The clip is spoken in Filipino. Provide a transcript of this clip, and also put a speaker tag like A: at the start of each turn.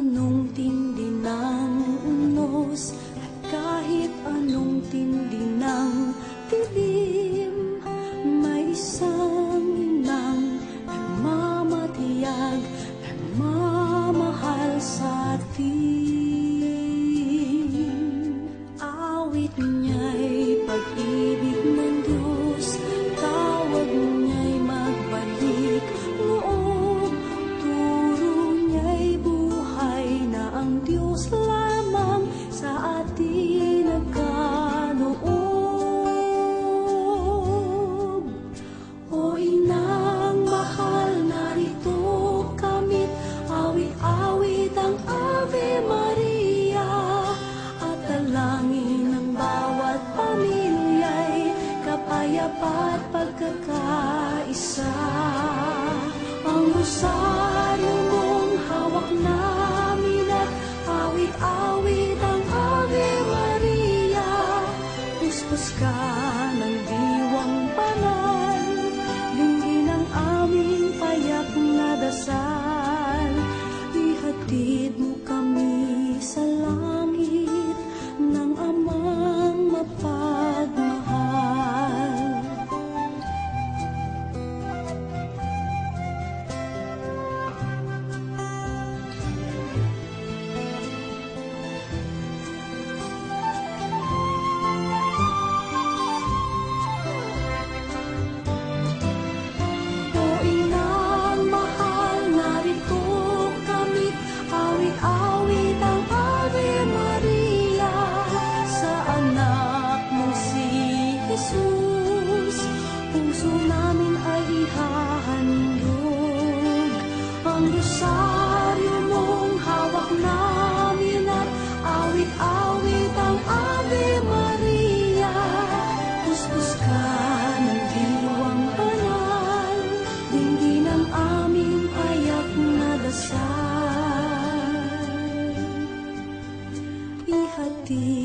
A: anong tindi ng unos? At kahit anong tindi ng pagkakayap at pagkakaisa. Ang rosaryo mo ihahandog ang rosaryo mong hawak namin at awit-awit ang Ave Maria. Puspos ng diwang banal, dingdin ang aming payak na dasal. Ihatid